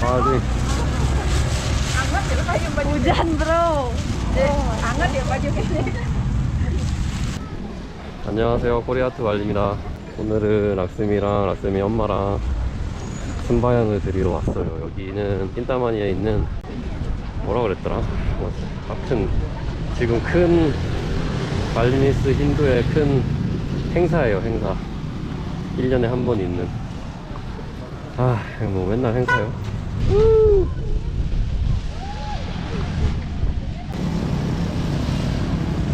Bali. Hujan bro. 안녕하세요. 코리아트 왈입니다. 오늘은 락스미랑 락스미 엄마랑 순바양을 드리러 왔어요. 여기는 낀따마니에 있는 뭐라 그랬더라? 뭐, 하여튼 지금 큰 발리니스 힌두의 큰 행사예요. 행사. 1년에 한 번 있는. 아, 뭐 맨날 행사요.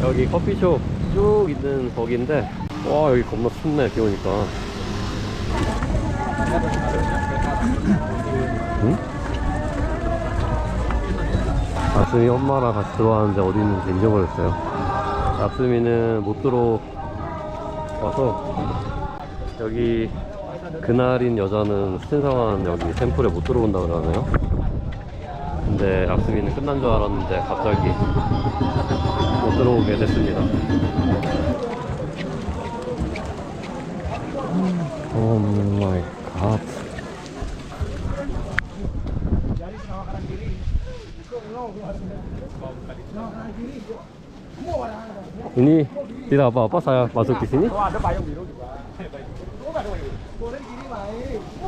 여기 커피숍 쭉 있는 거기인데 와 여기 겁나 춥네 비 오니까. 응? 아스미 엄마랑 같이 들어왔는데 어디 있는지 잊어버렸어요. 아스미는 못 들어와서 여기 그날인 여자는 스텐상한 여기 샘플에 못 들어온다 그러네요 근데 악스미는 끝난 줄 알았는데 갑자기 못 들어오게 됐습니다. 오 마이 갓. Ini tidak apa-apa saya masuk di sini. 이게 뭐 하는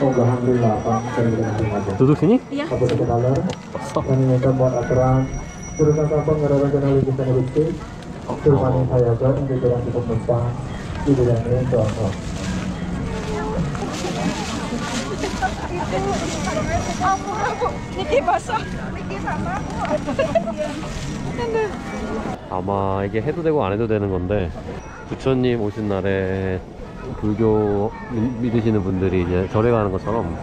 unggahan lelapan dan dengan sengaja Duduk sini? apa sekedalar dan ini kan buat aturan surat ampun ngerara kenal lagi sana bukti Firman saya ke untuk jalan di penumpang di dalamnya soal Niki basah. Niki sama. 아마 이게 해도 되고 안 해도 되는 건데 부처님 오신 날에 불교 미- 믿으시는 분들이 이제 절에 가는 것처럼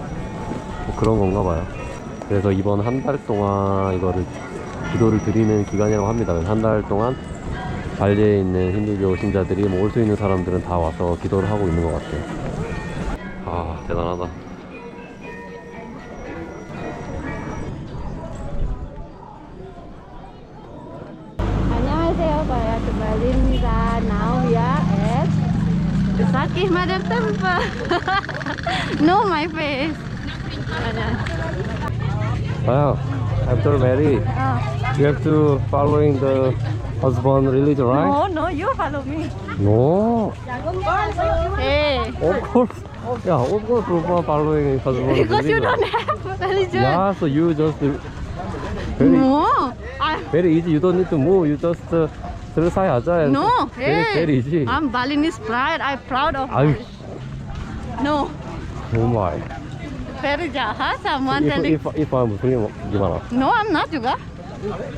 뭐 그런 건가 봐요. 그래서 이번 한 달 동안 이거를 기도를 드리는 기간이라고 합니다. 한 달 동안 발리에 있는 힌두교 신자들이 뭐 올 수 있는 사람들은 다 와서 기도를 하고 있는 것 같아요. 아 대단하다. The Sakih Mother Temple. no, my face. Wow, after married, Oh. you have to following the husband religion, right? No, no, you follow me. No. Hey, Of course. Yeah, of course, Rupa following husband because you don't have religion. Yeah, so you just very No, I, very easy. You don't need to move. You just uh, selesai aja. no. Hey. I'm Balinese pride. I'm proud of. 아유, No, oh my. very jahat. Someone If telling. if if I'm Muslim, gimana? No, I'm not juga.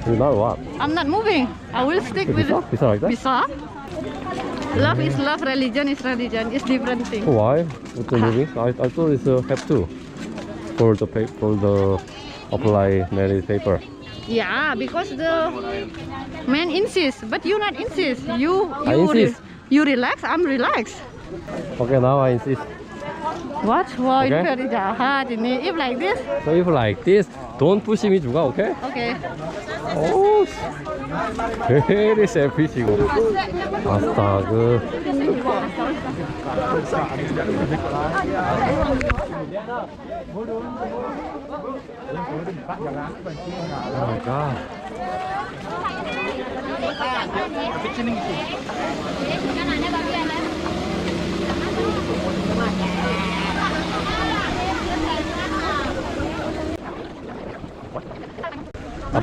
You know what? I'm not moving. I will stick with. Bisa? Bisa like that? Bisa. Love is mm. love. Religion is religion. It's different thing. Oh, why? With the movie? I I thought it's a have to for the for the apply marriage paper. Yeah, because the man insists, but you not insist. You I you insist. you relax. I'm relaxed. Okay, now I insist. What? Why Okay. very jahat ini? If like this, So if like this, don't push me juga, okay? okay. 오, very selfish이고. 아스타그. 오 마이 갓.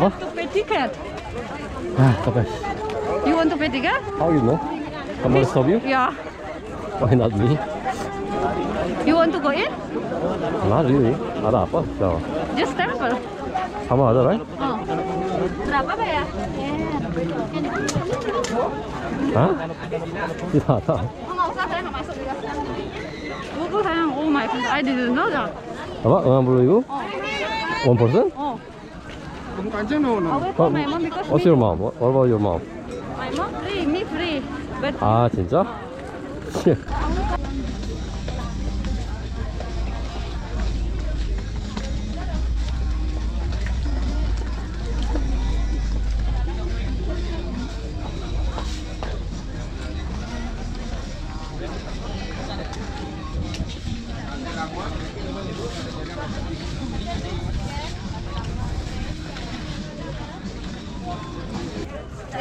Apa? To pay ticket. Ah, okay. You want to pay ticket? How you know? Someone stop you? Yeah. Why not me? You want to go in? Not really. ada apa? So, Just temple. sama ada, right? Oh. Berapa bayar? Hah? Tidak. Oh, nggak usah, saya nggak masuk juga. Buku sayang. Oh my god, I didn't know that. Apa? 60 ribu? Oh. One person? Oh. Always for my mom because What's me, your mom? What, what about your mom? my mom free, me free. But 아 진짜?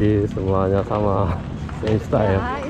是，所有的，都是同一种风格。